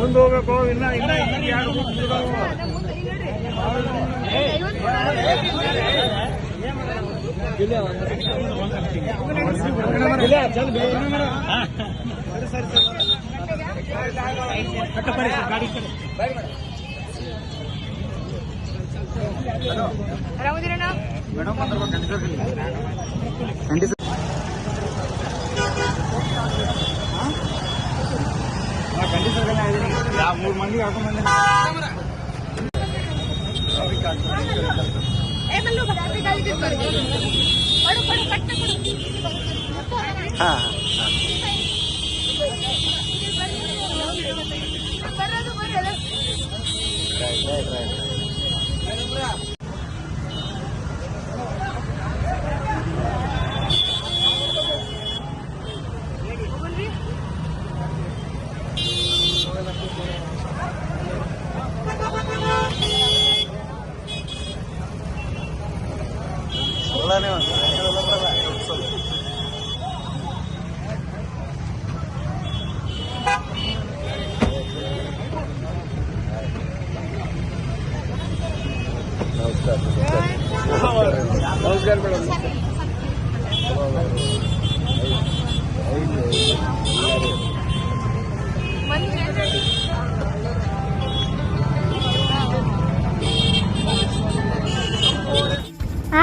ಮುಂದೆ ಹೋಗ್ಬೇಕು ಇನ್ನ ಇನ್ನ ಎರಡು. ಇಲ್ಲ, ಚಲ್ ಬೇ, మూడు మంది కాకమంది ఏమన్నా పడు పడు పట్టు ನಮಸ್ಕಾರ ಮೇಡಮ್